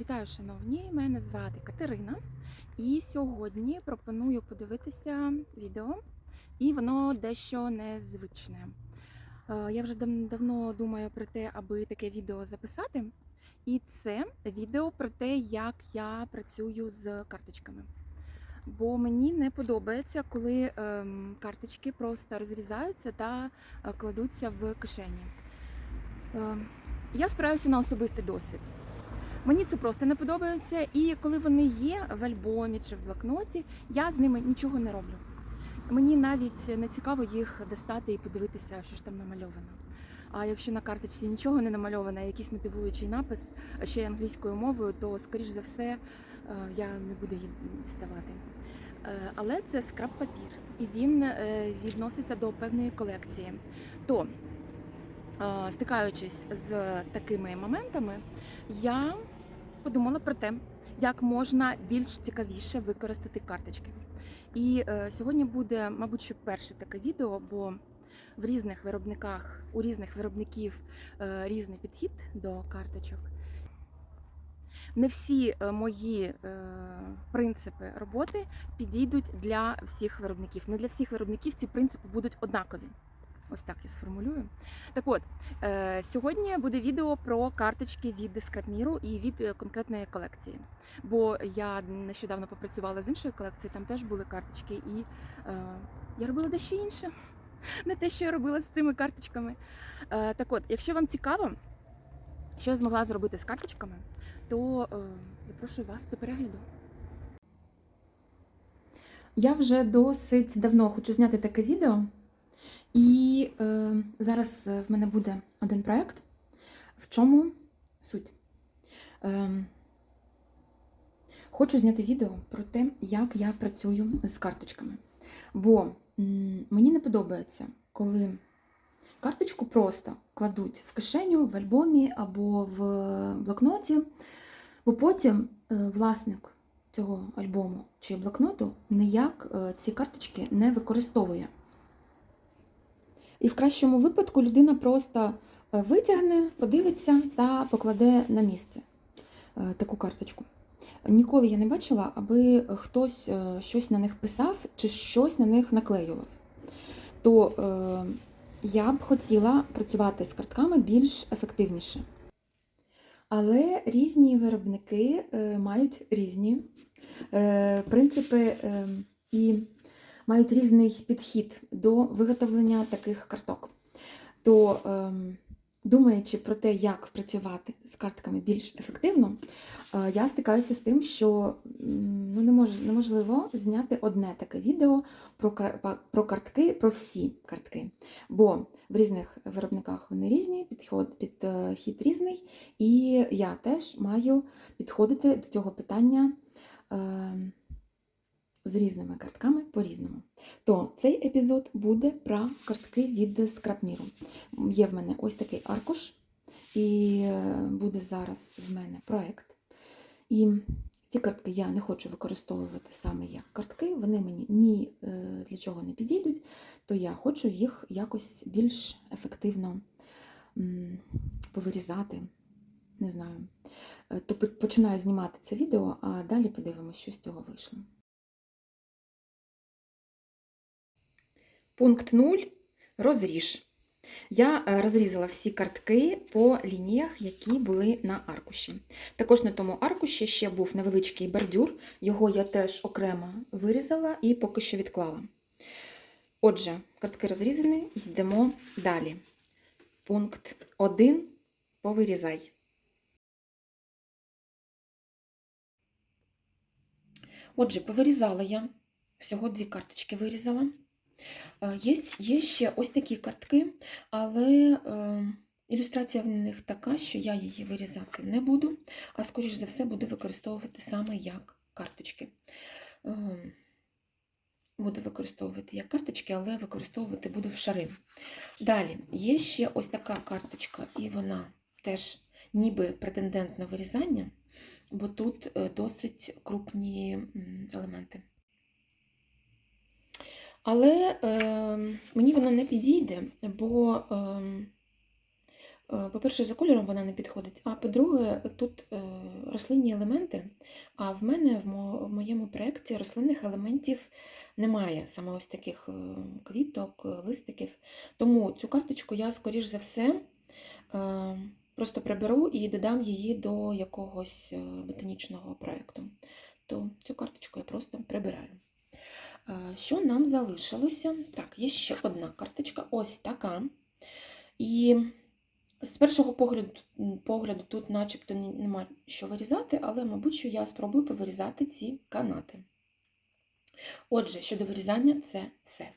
Вітаю, шановні! Мене звати Катерина, і сьогодні пропоную подивитися відео, і воно дещо незвичне. Е, Я вже давно думаю про те, аби таке відео записати. І це відео про те, як я працюю з карточками. Бо мені не подобається, коли ем, карточки просто розрізаються та е, кладуться в кишені. Е, я спираюся на особистий досвід. Мені це просто не подобається, і коли вони є в альбомі чи в блокноті, я з ними нічого не роблю. Мені навіть не цікаво їх достати і подивитися, що ж там намальовано. А якщо на карточці нічого не намальовано, якийсь мотивуючий напис ще й англійською мовою, то скоріш за все е, я не буду її діставати. Е, Але це скраб папір, і він е, відноситься до певної колекції. То, стикаючись з такими моментами, я подумала про те, як можна більш цікавіше використати карточки. І е, сьогодні буде, мабуть, що перше таке відео, бо в різних виробниках, у різних виробників е, різний підхід до карточок. Не всі е, мої е, принципи роботи підійдуть для всіх виробників. Не для всіх виробників ці принципи будуть однакові. Ось так я сформулюю. Так от, е, сьогодні буде відео про карточки від Скрапміру і від е, конкретної колекції. Бо я нещодавно попрацювала з іншою колекцією, там теж були карточки, і е, я робила дещо інше. Не те, що я робила з цими карточками. Е, так от, якщо вам цікаво, що я змогла зробити з карточками, то е, запрошую вас до перегляду. Я вже досить давно хочу зняти таке відео. І е, зараз е, в мене буде один проєкт. В чому суть? Е, хочу зняти відео про те, як я працюю з карточками. Бо мені не подобається, коли карточку просто кладуть в кишеню, в альбомі або в блокноті, бо потім е, власник цього альбому чи блокноту ніяк е, ці карточки не використовує. І в кращому випадку людина просто е, витягне, подивиться та покладе на місце е, таку карточку. Ніколи я не бачила, аби хтось е, щось на них писав чи щось на них наклеював. То е, я б хотіла працювати з картками більш ефективніше. Але різні виробники мають різні принципи і мають різний підхід до виготовлення таких карток. То, ем, думаючи про те, як працювати з картками більш ефективно, е, я стикаюся з тим, що ну, не мож, неможливо зняти одне таке відео про, про картки, про всі картки. Бо в різних виробниках вони різні, підход, підхід різний, і я теж маю підходити до цього питання. ем, з різними картками по-різному. То цей епізод буде про картки від Scrapmiro. Є в мене ось такий аркуш, і е, буде зараз в мене проект. І ці картки я не хочу використовувати саме як картки, вони мені ні е, для чого не підійдуть, то я хочу їх якось більш ефективно повирізати. Не знаю. Е, То починаю знімати це відео, а далі подивимося, що з цього вийшло. Пункт 0. Розріж. Я е, розрізала всі картки по лініях, які були на аркуші. Також на тому аркуші ще був невеличкий бордюр, його я теж окремо вирізала і поки що відклала. Отже, картки розрізані, йдемо далі. Пункт 1. Повирізай. Отже, повирізала я. Всього дві карточки вирізала. Е, Є, є ще ось такі картки, але е, ілюстрація в них така, що я її вирізати не буду, а скоріш за все буду використовувати саме як карточки. Е, буду використовувати як карточки, але використовувати буду в шари. Далі, є ще ось така карточка, і вона теж ніби претендент на вирізання, бо тут досить крупні елементи. Але е, мені вона не підійде, бо е, Е, По-перше, за кольором вона не підходить, а по-друге, тут е, рослинні елементи, а в мене в, мо- в моєму проєкті рослинних елементів немає, саме ось таких е, квіток, листиків. Тому цю карточку я, скоріш за все, е, просто приберу і додам її до якогось е, ботанічного проєкту. То цю карточку я просто прибираю. Е, Що нам залишилося? Так, є ще одна карточка, ось така. І з першого погляду, погляду тут начебто нема що вирізати, але, мабуть, що я спробую повирізати ці канати. Отже, щодо вирізання, це все. Е,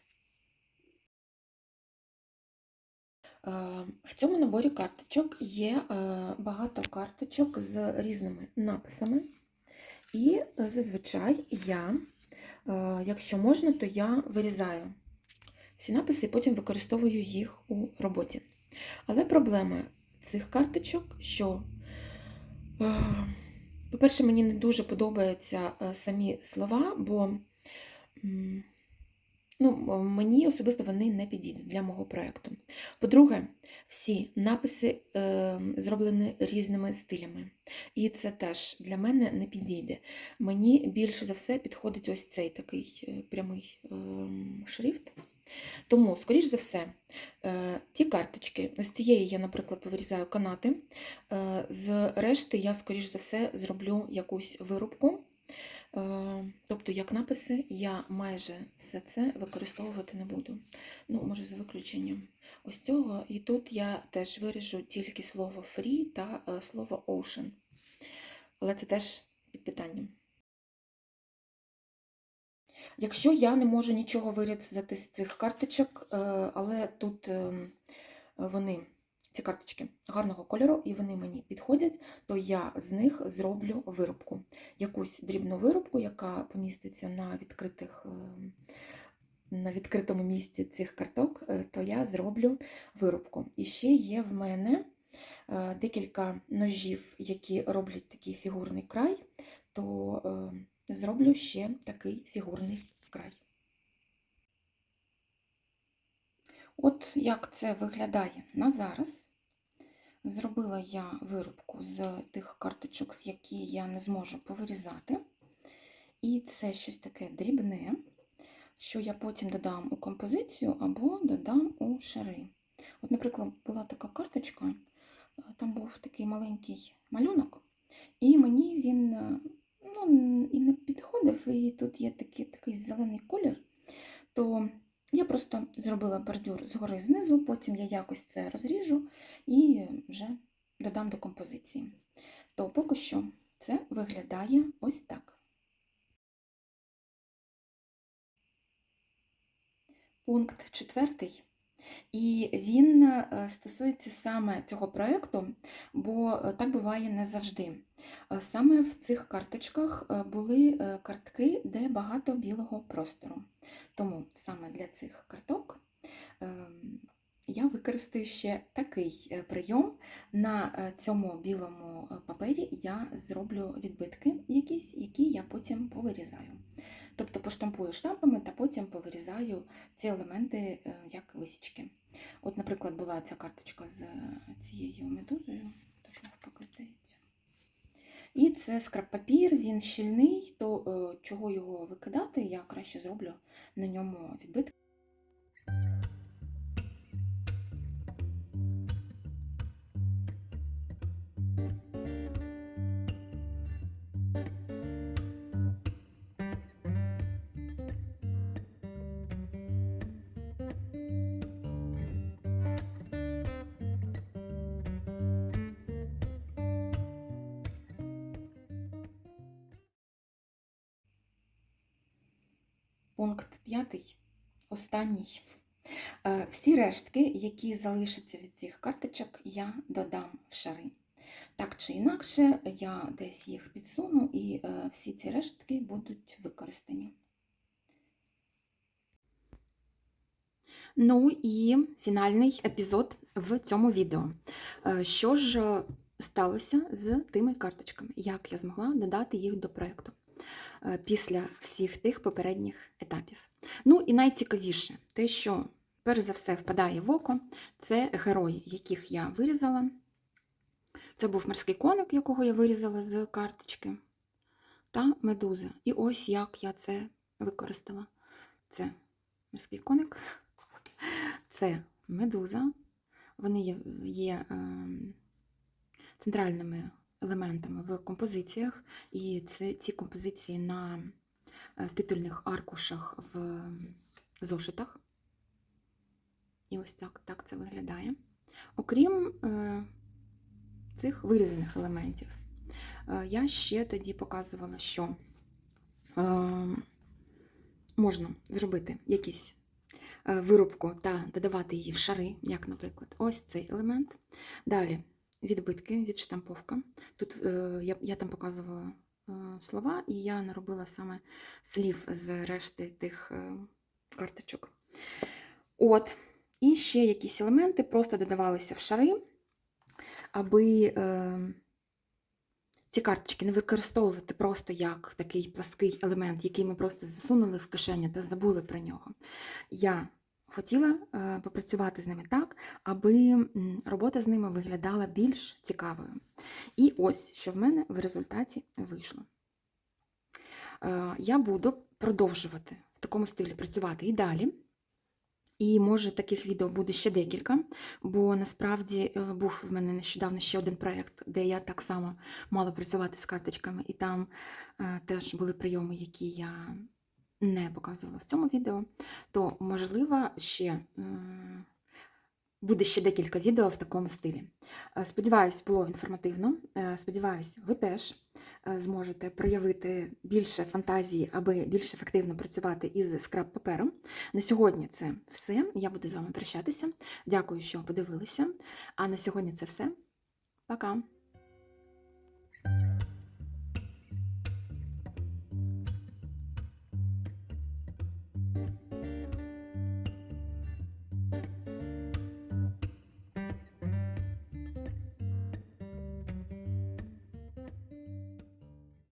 В цьому наборі карточок є е, багато карточок з різними написами. І зазвичай я, якщо можна, то я вирізаю всі написи і потім використовую їх у роботі. Але проблема цих карточок, що, е, по-перше, мені не дуже подобаються е, самі слова, бо ну, мені особисто вони не підійдуть для мого проєкту. По-друге, всі написи е, зроблені різними стилями. І це теж для мене не підійде. Мені більше за все підходить ось цей такий е, прямий ем, шрифт. Тому, скоріш за все, е, ті карточки, з цієї я, наприклад, повирізаю канати, е, з решти я, скоріш за все, зроблю якусь вирубку. Е, Тобто, як написи, я майже все це використовувати не буду. Ну, може, за виключенням ось цього. І тут я теж виріжу тільки слово free та е, слово ocean. Але це теж під питанням. Якщо я не можу нічого вирізати з цих карточок, е, але тут ем, вони, ці карточки гарного кольору, і вони мені підходять, то я з них зроблю виробку. Якусь дрібну виробку, яка поміститься на відкритих. ем, На відкритому місці цих карток, е, то я зроблю виробку. І ще є в мене е, декілька ножів, які роблять такий фігурний край, то е, зроблю ще такий фігурний край. От як це виглядає на зараз. Зробила я виробку з тих карточок, які я не зможу повирізати. І це щось таке дрібне, що я потім додам у композицію або додам у шари. От, наприклад, була така карточка, там був такий маленький малюнок, і мені він ну, і не підходив, і тут є такий, такий зелений колір, то я просто зробила бордюр згори знизу, потім я якось це розріжу і вже додам до композиції. То поки що це виглядає ось так. Пункт четвертий. І він е, стосується саме цього проєкту, бо е, так буває не завжди. Е, Саме в цих карточках були картки, де багато білого простору. Тому саме для цих карток ем, я використаю ще такий прийом. На цьому білому папері я зроблю відбитки якісь, які я потім повирізаю. Тобто поштампую штампами та потім повирізаю ці елементи як висічки. От, наприклад, була ця карточка з е, цією медузою, так навпаки здається. І це скраб-папір, він щільний, то е, чого його викидати, я краще зроблю на ньому відбитки. Пункт п'ятий, останній. Е, Всі рештки, які залишаться від цих карточок, я додам в шари. Так чи інакше, я десь їх підсуну, і е, всі ці рештки будуть використані. Ну і фінальний епізод в цьому відео. Е, Що ж сталося з тими карточками? Як я змогла додати їх до проєкту після всіх тих попередніх етапів? Ну і найцікавіше, те, що перш за все впадає в око, це герої, яких я вирізала. Це був морський коник, якого я вирізала з карточки, та медуза. І ось як я це використала. Це морський коник, це медуза. Вони є, є ем, центральними елементами в композиціях, і це ці композиції на е, титульних аркушах в зошитах. І ось так, так це виглядає. Окрім е, цих вирізаних елементів, е, я ще тоді показувала, що можна зробити якісь вирубку та додавати її в шари, як, наприклад, ось цей елемент. Далі відбитки, відштамповка. Тут е, я, я там показувала е, слова, і я наробила саме слів з решти тих е, карточок. От. І ще якісь елементи просто додавалися в шари, аби ці карточки не використовувати просто як такий плаский елемент, який ми просто засунули в кишеню та забули про нього. Я хотіла е, попрацювати з ними так, аби робота з ними виглядала більш цікавою. І ось що в мене в результаті вийшло. Е, Я буду продовжувати в такому стилі працювати і далі. І може таких відео буде ще декілька, бо насправді е, був в мене нещодавно ще один проєкт, де я так само мала працювати з карточками, і там теж були прийоми, які я не показувала в цьому відео. То, можливо, ще е, буде ще декілька відео в такому стилі. Е, Сподіваюсь, було інформативно. Е, Сподіваюсь, ви теж зможете проявити більше фантазії, аби більш ефективно працювати із скраб-папером. На сьогодні це все. Я буду з вами прощатися. Дякую, що подивилися. А на сьогодні це все. Пока!